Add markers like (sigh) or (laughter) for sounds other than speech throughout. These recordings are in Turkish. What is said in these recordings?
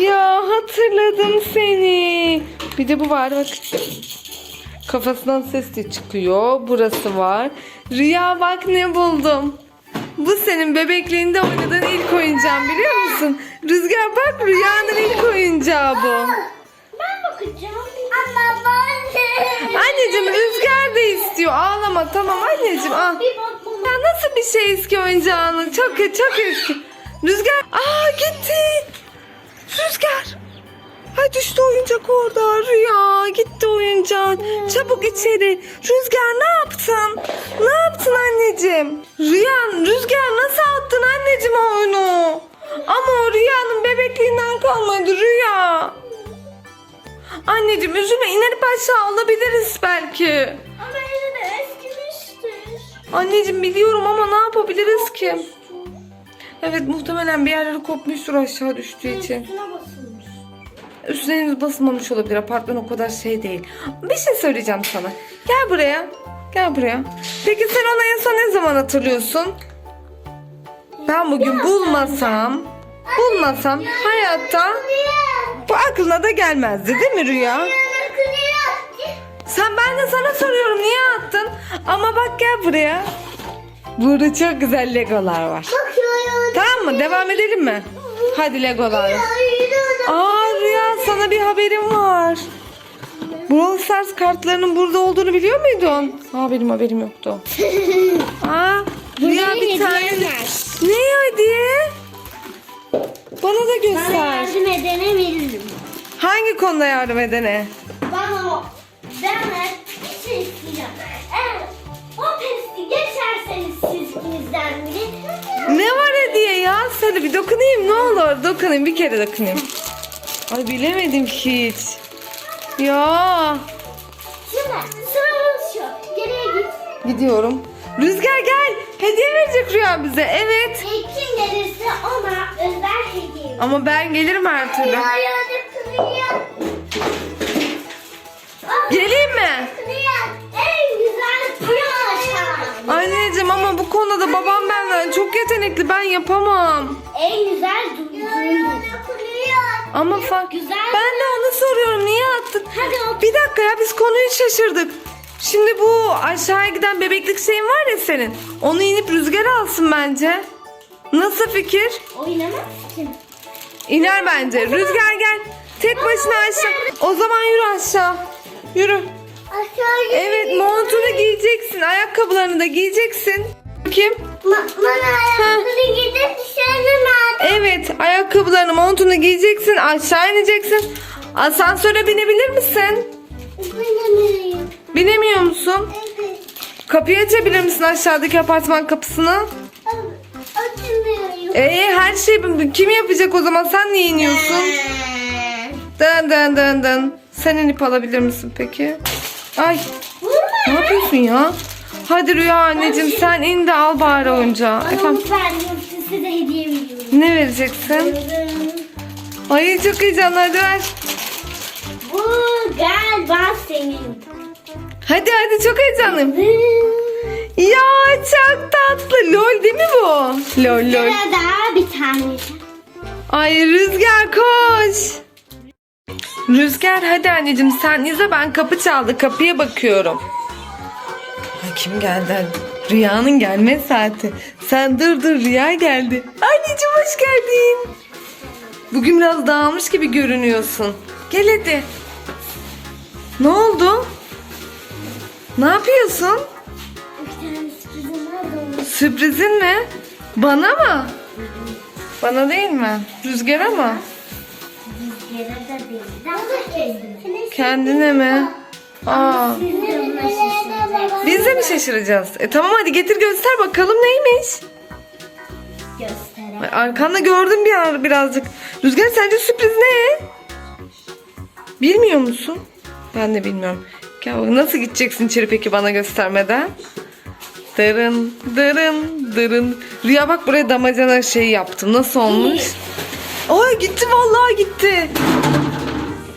Ya hatırladım seni. Bir de bu var bak. Kafasından ses de çıkıyor. Burası var. Rüya bak ne buldum. Bu senin bebekliğinde oynadığın ilk oyuncağın biliyor musun? Rüzgar bak Rüya'nın ilk oyuncağı bu. Ben bakacağım. Ama ben Anneciğim Rüzgar da istiyor. Ağlama tamam anneciğim al. Ya nasıl bir şey eski oyuncağının? Çok çok eski. Rüzgar. Orada. Rüya gitti oyuncağın. Çabuk içeri. Rüzgar ne yaptın? Ne yaptın anneciğim? Rüya Rüzgar nasıl attın anneciğim oyunu? Ama o Rüya'nın bebekliğinden kalmadı Rüya. Anneciğim üzülme inerip aşağı alabiliriz belki. Ama de eskimiştir. Anneciğim biliyorum ama ne yapabiliriz ki? Evet muhtemelen bir yerleri kopmuştur aşağı düştüğü için. Üstüne basılmış. Üstüne henüz basılmamış olabilir. Apartman o kadar şey değil. Bir şey söyleyeceğim sana. Gel buraya. Gel buraya. Peki sen onu en son ne zaman hatırlıyorsun? Ben bugün bulmasam, bulmasam hayatta bu aklına da gelmezdi değil mi Rüya? Sen ben de sana soruyorum niye attın? Ama bak gel buraya. Burada çok güzel legolar var. Tamam mı? Devam edelim mi? Hadi legolar. Aa sana bir haberim var. Brawl Stars kartlarının burada olduğunu biliyor muydun? Aa benim haberim yoktu. (laughs) Aa Rüya bir tane. Ne hediye? Bana da Bana göster. yardım edene veririm. Hangi konuda yardım edene? Bana o. Ben bir şey isteyeceğim. Eğer o testi geçerseniz siz ikinizden biri. Ne var hediye ya? Hadi bir dokunayım ne olur. Dokunayım bir kere dokunayım. Ay bilemedim hiç. Ya Şimdi sıramız şu. Geriye git. gidiyorum. Rüzgar gel. Hediye verecek Rüya bize. Evet. E, kim gelirse ona özel hediye. Ama ben gelirim her türlü. Geleyim mi? En güzel piyano. Anneciğim ama bu konuda da babam benden çok yetenekli. Ben yapamam. En güzel duyduğum. Ama fa- Güzel. ben de onu soruyorum. Niye attın? Hadi. Bir dakika ya biz konuyu şaşırdık. Şimdi bu aşağıya giden bebeklik şeyin var ya senin. Onu inip rüzgar alsın bence. Nasıl fikir? Oynamaz ki. İner bence. Rüzgar gel. Tek başına aşağı. O zaman yürü aşağı. Yürü. Aşağı Evet montunu giyeceksin. Ayakkabılarını da giyeceksin. Kim? Bana ayakları gidip dışarı nerede? Evet ayakkabılarını montunu giyeceksin. Aşağı ineceksin. Asansöre binebilir misin? Oynamıyorum. Binemiyor musun? Evet. Kapıyı açabilir misin aşağıdaki apartman kapısını? Açmıyorum. Ee her şeyi kim yapacak o zaman? Sen niye iniyorsun? Dın dın dın dın. Sen inip alabilir misin peki? Ay ne yapıyorsun ya? Hadi Rüya anneciğim sen in de al bari oyuncağı. Efendim hediye veriyorum. ne vereceksin? Ay çok heyecanlı hadi ver. Bu galiba senin. Hadi hadi çok heyecanlıyım. Ya çok tatlı. Lol değil mi bu? Lol lol. Sırada bir tane. Ay Rüzgar koş. Rüzgar hadi anneciğim sen izle ben kapı çaldı kapıya bakıyorum. Ay kim geldi? Rüyanın gelme saati. Sen dur dur Rüya geldi. Anneciğim hoş geldin. Bugün biraz dağılmış gibi görünüyorsun. Gel hadi. Ne oldu? Ne yapıyorsun? Bir tane sürprizim var da Sürprizin mi? Bana mı? Bana değil mi? Rüzgara mı? yere de değil. Kendine mi? Aa. Biz de mi şaşıracağız? E tamam hadi getir göster bakalım neymiş? Göstereyim. Ay, Arkanda gördüm bir ar- birazcık. Rüzgar sence sürpriz ne? Bilmiyor musun? Ben de bilmiyorum. Gel bak, nasıl gideceksin içeri peki bana göstermeden? Dırın dırın dırın. Rüya bak buraya damacana şey yaptım. Nasıl olmuş? Ay gitti vallahi gitti.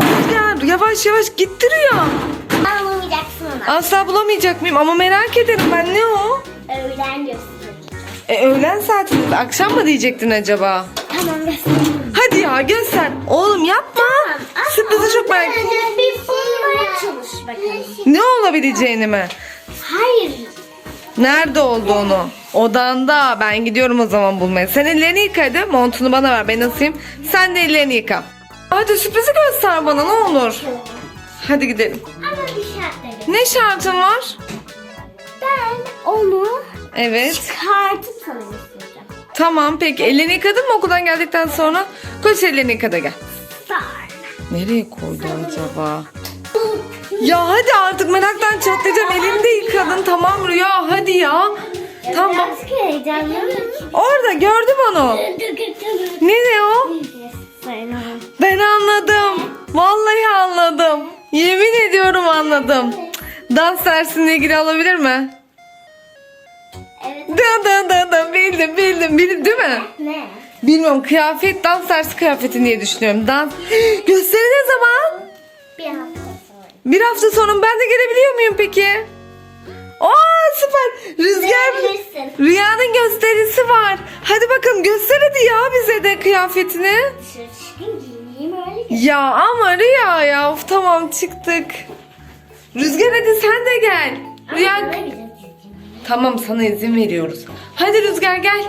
Rüzgar yavaş yavaş gitti Rüya. Asla bulamayacak mıyım ama merak ederim ben ne o? Öğlen göstereceğim. E öğlen saatinde akşam mı diyecektin acaba? Tamam göstereyim. Hadi ya göster. Oğlum yapma. Sürprizi çok merak Önce bir bulmaya çalış bakalım. Ne olabileceğini mi? Hayır. Nerede olduğunu. Odanda. Ben gidiyorum o zaman bulmaya. Sen ellerini yıka hadi. Montunu bana ver. Ben asayım. Sen de ellerini yıka. Hadi sürprizi göster bana ne olur. Hadi gidelim. Ama bir şartla. Ne şartın var? Ben onu Evet. çıkartıp sana göstereceğim. Tamam peki. Ellerini yıkadın mı okuldan geldikten sonra? Koş ellerini yıka da gel. Star. Nereye koydu acaba? Ya hadi artık meraktan çatlayacağım. Elini de yıkadın tamam Rüya hadi ya. Tamam. Heyecanlıyım. Orada gördüm onu. Nereye o? Yemin ediyorum anladım. Dans dersinle ilgili olabilir mi? Evet. Da da da da bildim bildim bildim değil mi? Ne? Bilmiyorum kıyafet dans dersi kıyafeti diye düşünüyorum. Dans. (gasps) Gösteri ne zaman? Bir hafta sonra. Bir hafta sonra ben de gelebiliyor muyum peki? Aa süper. Rüzgar Gelebilirsin. Rüyanın gösterisi var. Hadi bakalım göster hadi ya bize de kıyafetini. Öyle gel. Ya ama Rüya ya of, tamam çıktık. Rüzgar hadi sen de gel. Rüya tamam sana izin veriyoruz. Hadi Rüzgar gel.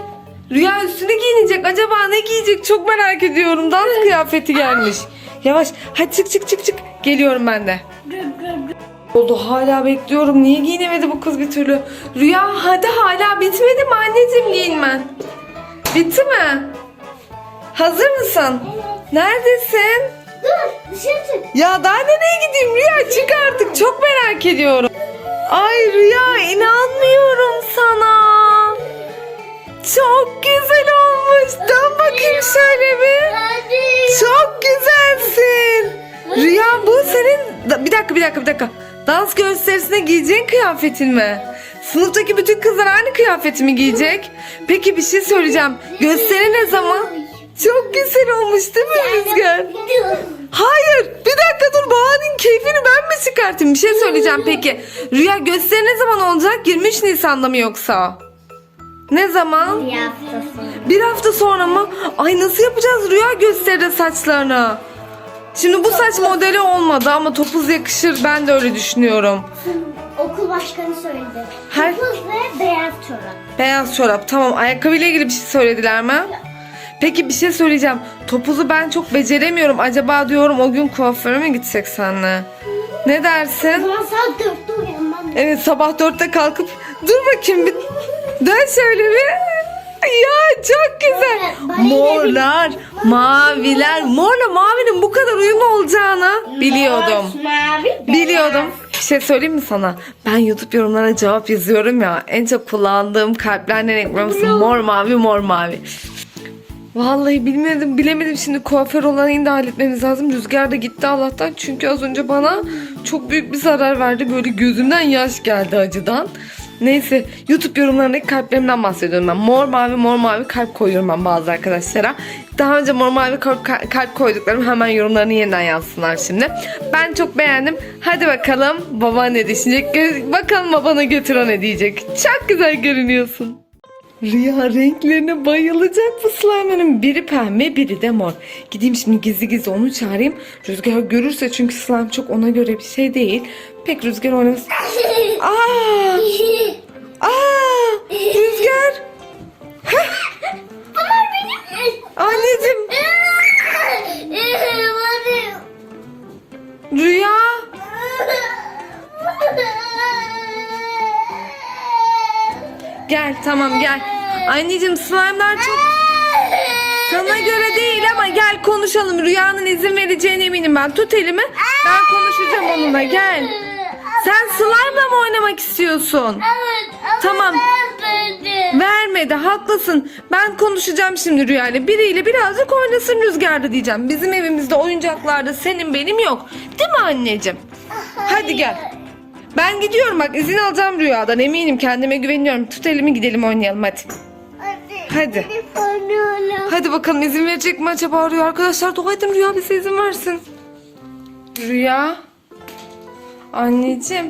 Rüya üstünü giyinecek. Acaba ne giyecek çok merak ediyorum. Dans kıyafeti gelmiş. Yavaş hadi çık çık çık çık. Geliyorum ben de. Oldu hala bekliyorum. Niye giyinemedi bu kız bir türlü? Rüya hadi hala bitmedi mi anneciğim giyinmen? Bitti mi? Hazır mısın? Neredesin? Dur dışarı çık. Ya daha nereye gideyim Rüya çık artık çok merak ediyorum. Ay Rüya inanmıyorum sana. Çok güzel olmuş. Dön bakayım şöyle bir. Çok güzelsin. Rüya bu senin... Bir dakika bir dakika bir dakika. Dans gösterisine giyeceğin kıyafetin mi? Sınıftaki bütün kızlar aynı kıyafeti mi giyecek? Peki bir şey söyleyeceğim. Gösteri ne zaman? Çok güzel olmuş değil mi Rüzgar? Hayır bir dakika dur babanın keyfini ben mi çıkartayım? Bir şey söyleyeceğim peki. Rüya gösteri ne zaman olacak? 23 Nisan'da mı yoksa? Ne zaman? Bir hafta sonra. Bir hafta sonra mı? Ay nasıl yapacağız Rüya gösteride saçlarını? Şimdi bu saç modeli olmadı ama topuz yakışır ben de öyle düşünüyorum. Okul başkanı söyledi. Her- Topuz ve beyaz çorap. Beyaz çorap tamam ayakkabıyla ilgili bir şey söylediler mi? Peki bir şey söyleyeceğim. Topuzu ben çok beceremiyorum. Acaba diyorum o gün kuaföre mi gitsek senle? Ne dersin? zaman saat dörtte uyanmam. Evet sabah dörtte kalkıp dur bakayım bir dön şöyle bir. Ya çok güzel. Morlar, maviler. Morla mavinin bu kadar uyumlu olacağını biliyordum. Biliyordum. Bir şey söyleyeyim mi sana? Ben YouTube yorumlarına cevap yazıyorum ya. En çok kullandığım kalpler ne renk biliyor musun? Mor mavi mor mavi. Vallahi bilmedim bilemedim şimdi kuaför olayını da halletmemiz lazım. Rüzgar da gitti Allah'tan çünkü az önce bana çok büyük bir zarar verdi. Böyle gözümden yaş geldi acıdan. Neyse YouTube yorumlarındaki kalplerimden bahsediyorum ben. Mor mavi mor mavi kalp koyuyorum ben bazı arkadaşlara. Daha önce mor mavi kalp, kalp koyduklarım hemen yorumlarını yeniden yazsınlar şimdi. Ben çok beğendim. Hadi bakalım baba ne? Gö- bakalım babana götür o ne diyecek. Çok güzel görünüyorsun. Rüya renklerine bayılacak bu slime'ın. Biri pembe biri de mor. Gideyim şimdi gizli gizli onu çağırayım. Rüzgar görürse çünkü slime çok ona göre bir şey değil. Pek Rüzgar oynamasın. (laughs) Aa! Aa! Rüzgar! Bunlar benim. Anneciğim! Rüya! (laughs) Gel tamam gel. Anneciğim slime'lar çok sana göre değil ama gel konuşalım. Rüyanın izin vereceğine eminim ben. Tut elimi. Ben konuşacağım onunla gel. Sen slime'la mı oynamak istiyorsun? Evet, ama Tamam. ben Vermedi haklısın. Ben konuşacağım şimdi Rüya'yla. Biriyle birazcık oynasın rüzgarda diyeceğim. Bizim evimizde oyuncaklarda senin benim yok. Değil mi anneciğim? Hadi gel. Ben gidiyorum bak izin alacağım Rüya'dan eminim kendime güveniyorum. Tut elimi gidelim oynayalım hadi. Hadi. Hadi bakalım izin verecek mi acaba Rüya? Arkadaşlar dua edin Rüya bize izin versin. Rüya. Anneciğim.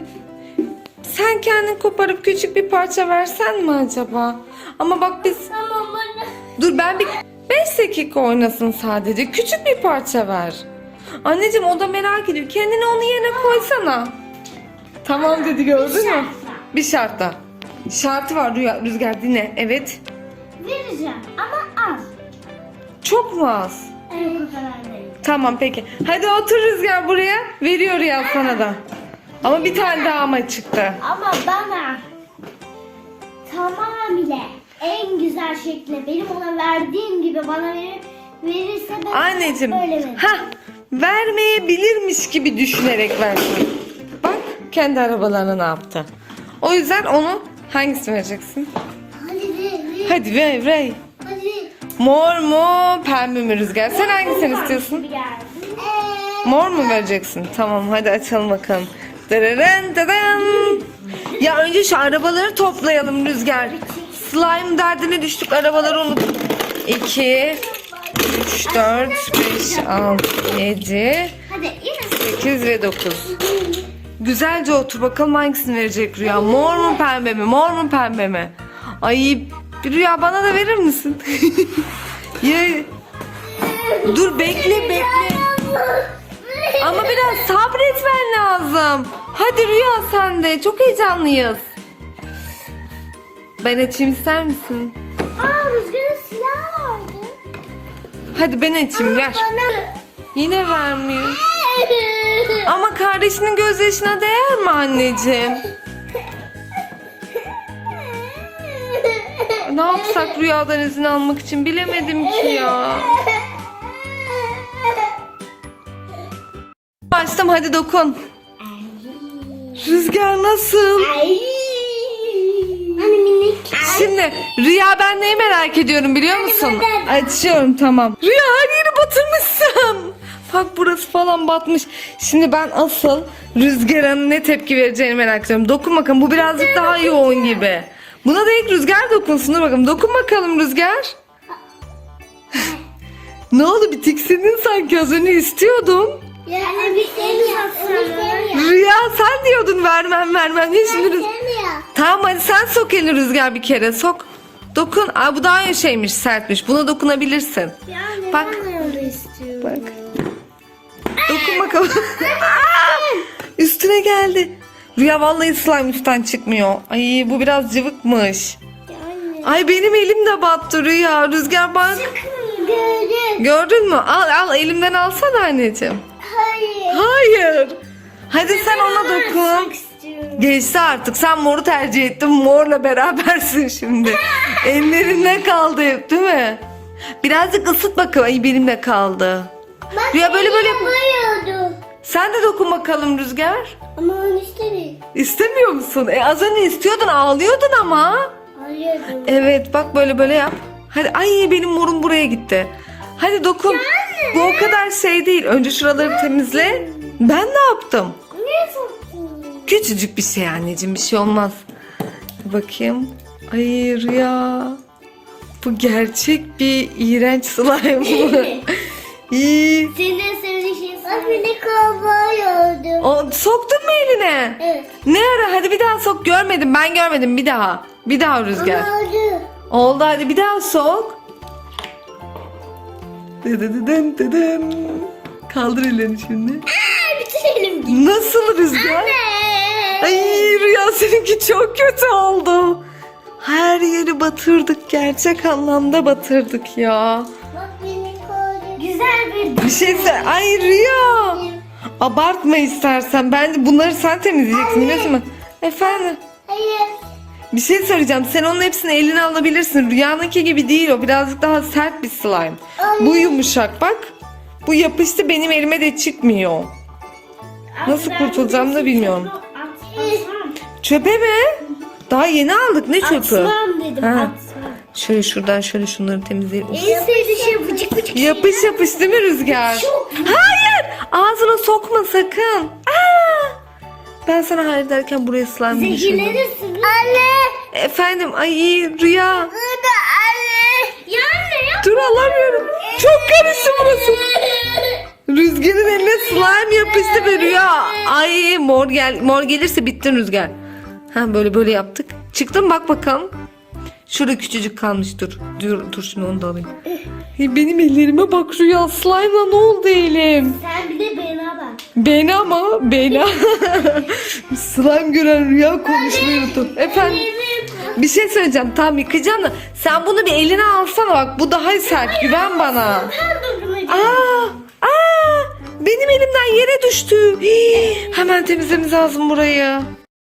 Sen kendin koparıp küçük bir parça versen mi acaba? Ama bak biz... Tamam bana. Dur ben bir 5 dakika oynasın sadece. Küçük bir parça ver. Anneciğim o da merak ediyor. Kendini onun yerine koysana. Tamam dedi gördün mü? Bir şartla. Şartı var Rüya, Rüzgar dinle. Evet. Vereceğim ama az. Çok mu az? Evet. O kadar değil. Tamam peki. Hadi otur Rüzgar buraya. Veriyor Rüya sana da. Ama bir tane daha ama çıktı. Ama bana tamamıyla en güzel şekilde benim ona verdiğim gibi bana verir, verirse ben Anneciğim. böyle veririm. Ha, vermeyebilirmiş gibi düşünerek versin. Bak kendi arabalarına ne yaptı. O yüzden onu hangisini vereceksin? Hadi ver, ver. Hadi. Mor mu pembe mi Rüzgar? Sen hangisini istiyorsun? Mor mu vereceksin? Tamam hadi açalım bakalım. Dırırın dıdın. Ya önce şu arabaları toplayalım Rüzgar. Slime derdine düştük arabaları unuttuk. 2, 3, 4, 5, 6, 7, hadi yine 8 ve 9. Güzelce otur bakalım hangisini verecek Rüya. Mor mu pembe mi? Mor mu pembe mi? Ay Rüya bana da verir misin? (laughs) ya, dur bekle bekle. Ama biraz sabretmen lazım. Hadi Rüya sen de. Çok heyecanlıyız. Ben açayım ister misin? Aa rüzgarın silahı vardı. Hadi ben açayım ver. Bana. Yine vermiyor. (laughs) Ama kardeşinin gözyaşına değer mi anneciğim? Ne yapsak rüyadan izin almak için bilemedim ki ya. Açtım hadi dokun. Rüzgar nasıl? Hani minik. Şimdi Rüya ben neyi merak ediyorum biliyor musun? Açıyorum tamam. Rüya her yeri batırmışsın. Bak burası falan batmış. Şimdi ben asıl Rüzgar'ın ne tepki vereceğini merak ediyorum. Dokun bakalım bu birazcık daha yoğun gibi. Buna da ilk Rüzgar dokunsun. Dur bakalım dokun bakalım Rüzgar. ne oldu bir tiksindin sanki az önce istiyordun. Yani bir sevmiyor. Rüya sen diyordun vermem vermem. Niye şimdi Rüz- Tamam hadi sen sok elini Rüzgar bir kere sok. Dokun. Aa, bu daha şeymiş sertmiş. Buna dokunabilirsin. Yani Bak. Bak. Dokun bakalım. (laughs) Üstüne geldi. Rüya vallahi slime üstten çıkmıyor. Ay bu biraz cıvıkmış. Yani. Ay benim elim de battı Rüya. Rüzgar bak. Gördüm. Gördün mü? Al al elimden alsana anneciğim. Hayır. Hayır. Hadi sen ona dokun. Geçti artık. Sen moru tercih ettin. Morla berabersin şimdi. (laughs) Ellerinde kaldı hep değil mi? Birazcık ısıt bakalım. Ay benim de kaldı. Bak Rüya böyle böyle yapıyordu. Sen de dokun bakalım Rüzgar. Ama onu istemiyorum. İstemiyor musun? E az önce istiyordun ağlıyordun ama. Alıyordum. Evet bak böyle böyle yap. Hadi ay benim morum buraya gitti. Hadi dokun. Bu o kadar şey değil. Önce şuraları temizle. Ben ne yaptım? Ne soktun? Küçücük bir şey anneciğim bir şey olmaz. Bakayım. Ay Rüya. Bu gerçek bir iğrenç slime mı? (laughs) İyi. Senin Bak beni kovuyordum. O, soktun mu eline? Evet. Ne ara? Hadi bir daha sok. Görmedim. Ben görmedim. Bir daha. Bir daha Rüzgar. Oldu. Oldu hadi bir daha sok. Dıdıdıdın dıdın. Kaldır ellerini şimdi. Aa, bitirelim. Nasıl Rüzgar? Ay Rüya seninki çok kötü oldu. Her yeri batırdık. Gerçek anlamda batırdık ya. Bak kovdu. Güzel bir Bir şey söyle. Ay Rüya. Abartma istersen. Bence bunları sen temizleyeceksin biliyorsun mu? Efendim. Hayır. Bir şey söyleyeceğim. Sen onun hepsini eline alabilirsin. Rüyanınki gibi değil o. Birazcık daha sert bir slime. Bu yumuşak bak. Bu yapıştı benim elime de çıkmıyor. Nasıl kurtulacağım da bilmiyorum. Çöpe mi? Daha yeni aldık. Ne çöpü? Atmam dedim. Ha. Şöyle şuradan şöyle şunları temizleyelim. En sevdiği şey bıcık bıcık. Yapış yapış değil mi Rüzgar? Hayır! Ağzına sokma sakın. Aa! Ben sana hayır derken buraya slime düşürdüm. Zehirlenirsin. Anne. Efendim ay Rüya. Burada anne. Ya anne ya. Dur alamıyorum. Çok karıştı burası. Rüzgarın eline slime yapıştı be Rüya. Ay mor gel mor gelirse bittin Rüzgar. Ha böyle böyle yaptık. Çıktın bak bakalım. Şurada küçücük kalmış dur. Dur, dur şimdi onu da alayım. Hey, benim ellerime bak Rüya slime'la ne oldu elim? Sen bir de bana bak. Beni ama beni. Slime gören Rüya konuşmayı unuttu. Efendim bir şey söyleyeceğim tam yıkayacağım da sen bunu bir eline alsana bak bu daha sert güven bana. Aa, aa, benim elimden yere düştü. Hii, hemen temizlememiz lazım burayı.